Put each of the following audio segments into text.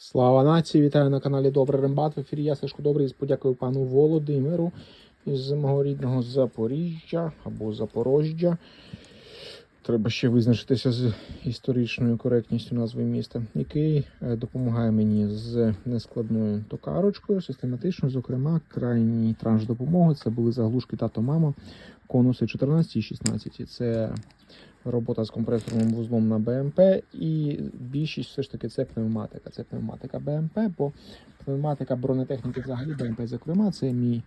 Слава нації! Вітаю на каналі Добрий Рембат. В ефірі я Сашко Добрий. Подякую пану Володимиру із мого рідного Запоріжжя або Запорожжя. Треба ще визначитися з історичною коректністю назви міста, який е, допомагає мені з нескладною токарочкою, систематично, зокрема, крайній транш допомоги. Це були заглушки тато мама, конуси 14 і 16. Це робота з компресорним вузлом на БМП, і більшість все ж таки це пневматика. Це пневматика БМП, бо пневматика бронетехніки взагалі БМП, зокрема, це мій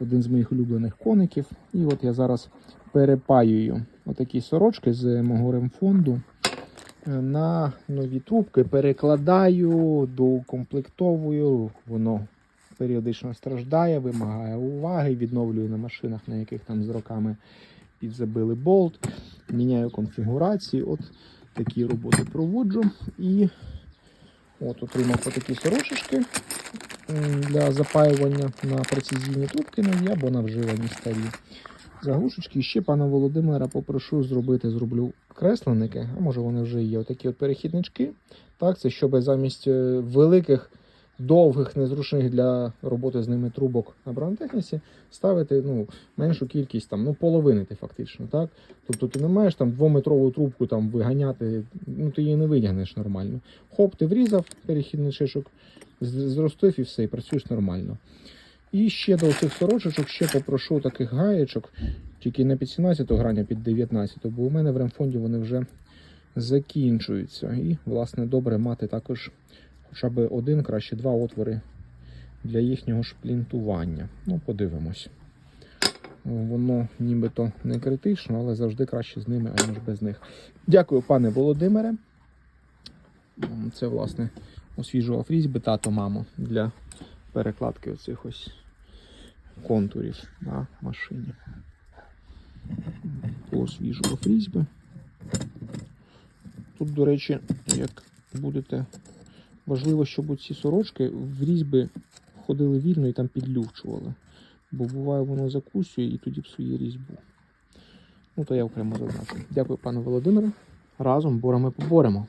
один з моїх улюблених коників. І от я зараз перепаюю отакі сорочки з мого ремфонду е, на нові трубки, перекладаю, доукомплектовую, воно періодично страждає, вимагає уваги, відновлюю на машинах, на яких там з роками підзабили болт, міняю конфігурації. От такі роботи проводжу. І от отримав отакі сорочечки для запаювання на прецизійні трубки нові або на вживані старі заглушечки. Ще пана Володимира попрошу зробити, зроблю кресленники, а може вони вже є. Отакі от перехіднички. Так, це щоб замість е, великих, довгих, незручних для роботи з ними трубок на бронетехніці ставити ну, меншу кількість, там, ну, половинити фактично. Так? Тобто ти не маєш там двометрову трубку там, виганяти, ну ти її не витягнеш нормально. Хоп, ти врізав перехідничок, зростив і все, і працюєш нормально. І ще до цих сорочечок ще попрошу таких гаєчок, тільки не під 17 грань, а під 19, бо у мене в ремфонді вони вже закінчуються. І, власне, добре мати також хоча б один, краще два отвори для їхнього шплінтування. Ну, подивимось. Воно нібито не критично, але завжди краще з ними, аніж без них. Дякую, пане Володимире. Це, власне, освіжував різьби тато, мамо для перекладки оцих ось контурів на машині. Освіжував різьби. Тут, до речі, як будете важливо, щоб ці сорочки в різьби входили вільно і там підлювчували. Бо буває, воно закусює і тоді псує різьбу. Ну, то я окремо зазначу. Дякую, пане Володимире. Разом борами поборемо.